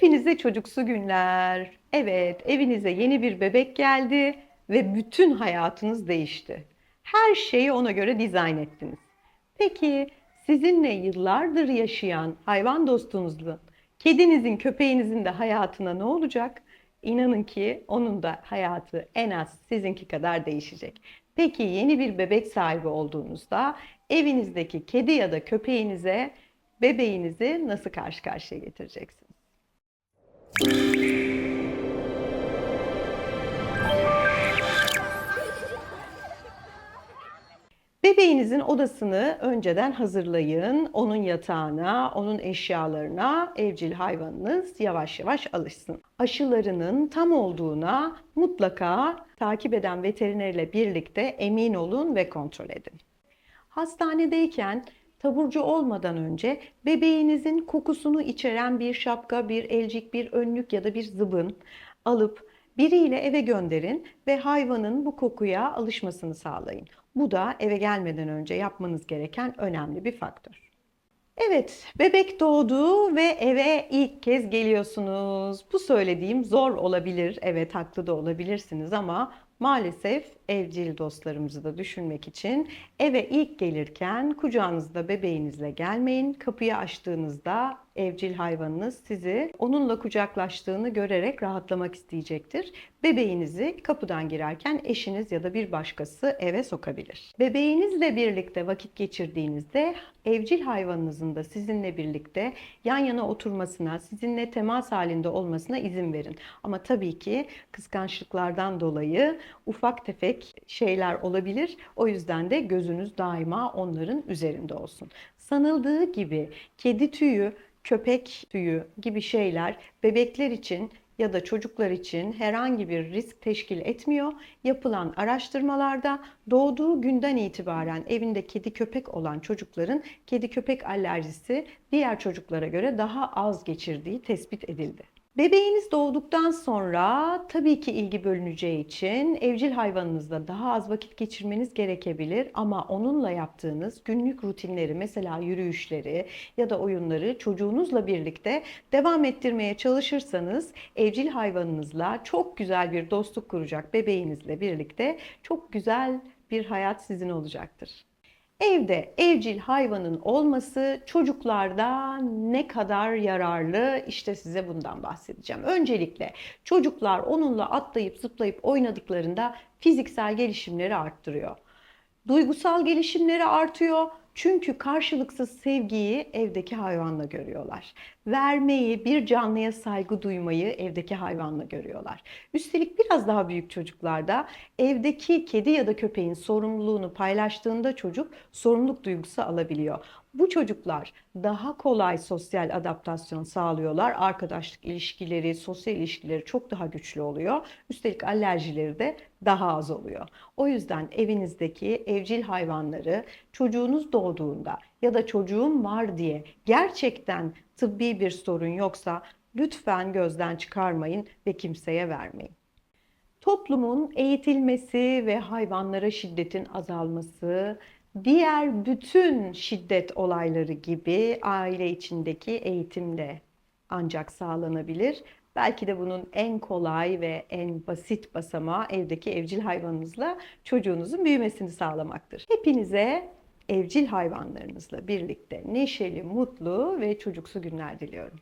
Hepinize çocuksu günler. Evet, evinize yeni bir bebek geldi ve bütün hayatınız değişti. Her şeyi ona göre dizayn ettiniz. Peki sizinle yıllardır yaşayan hayvan dostunuzun, kedinizin, köpeğinizin de hayatına ne olacak? İnanın ki onun da hayatı en az sizinki kadar değişecek. Peki yeni bir bebek sahibi olduğunuzda evinizdeki kedi ya da köpeğinize bebeğinizi nasıl karşı karşıya getireceksiniz? Bebeğinizin odasını önceden hazırlayın. Onun yatağına, onun eşyalarına evcil hayvanınız yavaş yavaş alışsın. Aşılarının tam olduğuna mutlaka takip eden veterinerle birlikte emin olun ve kontrol edin. Hastanedeyken taburcu olmadan önce bebeğinizin kokusunu içeren bir şapka, bir elcik, bir önlük ya da bir zıbın alıp biriyle eve gönderin ve hayvanın bu kokuya alışmasını sağlayın. Bu da eve gelmeden önce yapmanız gereken önemli bir faktör. Evet, bebek doğdu ve eve ilk kez geliyorsunuz. Bu söylediğim zor olabilir. Evet, haklı da olabilirsiniz ama maalesef evcil dostlarımızı da düşünmek için eve ilk gelirken kucağınızda bebeğinizle gelmeyin. Kapıyı açtığınızda evcil hayvanınız sizi onunla kucaklaştığını görerek rahatlamak isteyecektir. Bebeğinizi kapıdan girerken eşiniz ya da bir başkası eve sokabilir. Bebeğinizle birlikte vakit geçirdiğinizde evcil hayvanınızın da sizinle birlikte yan yana oturmasına, sizinle temas halinde olmasına izin verin. Ama tabii ki kıskançlıklardan dolayı ufak tefek şeyler olabilir. O yüzden de gözünüz daima onların üzerinde olsun. Sanıldığı gibi kedi tüyü, köpek tüyü gibi şeyler bebekler için ya da çocuklar için herhangi bir risk teşkil etmiyor. Yapılan araştırmalarda doğduğu günden itibaren evinde kedi köpek olan çocukların kedi köpek alerjisi diğer çocuklara göre daha az geçirdiği tespit edildi. Bebeğiniz doğduktan sonra tabii ki ilgi bölüneceği için evcil hayvanınızla daha az vakit geçirmeniz gerekebilir ama onunla yaptığınız günlük rutinleri mesela yürüyüşleri ya da oyunları çocuğunuzla birlikte devam ettirmeye çalışırsanız evcil hayvanınızla çok güzel bir dostluk kuracak bebeğinizle birlikte çok güzel bir hayat sizin olacaktır. Evde evcil hayvanın olması çocuklarda ne kadar yararlı işte size bundan bahsedeceğim. Öncelikle çocuklar onunla atlayıp zıplayıp oynadıklarında fiziksel gelişimleri arttırıyor. Duygusal gelişimleri artıyor. Çünkü karşılıksız sevgiyi evdeki hayvanla görüyorlar. Vermeyi, bir canlıya saygı duymayı evdeki hayvanla görüyorlar. Üstelik biraz daha büyük çocuklarda evdeki kedi ya da köpeğin sorumluluğunu paylaştığında çocuk sorumluluk duygusu alabiliyor. Bu çocuklar daha kolay sosyal adaptasyon sağlıyorlar. Arkadaşlık ilişkileri, sosyal ilişkileri çok daha güçlü oluyor. Üstelik alerjileri de daha az oluyor. O yüzden evinizdeki evcil hayvanları çocuğunuz doğduğunda ya da çocuğum var diye gerçekten tıbbi bir sorun yoksa lütfen gözden çıkarmayın ve kimseye vermeyin. Toplumun eğitilmesi ve hayvanlara şiddetin azalması, diğer bütün şiddet olayları gibi aile içindeki eğitimle ancak sağlanabilir. Belki de bunun en kolay ve en basit basamağı evdeki evcil hayvanınızla çocuğunuzun büyümesini sağlamaktır. Hepinize evcil hayvanlarınızla birlikte neşeli, mutlu ve çocuksu günler diliyorum.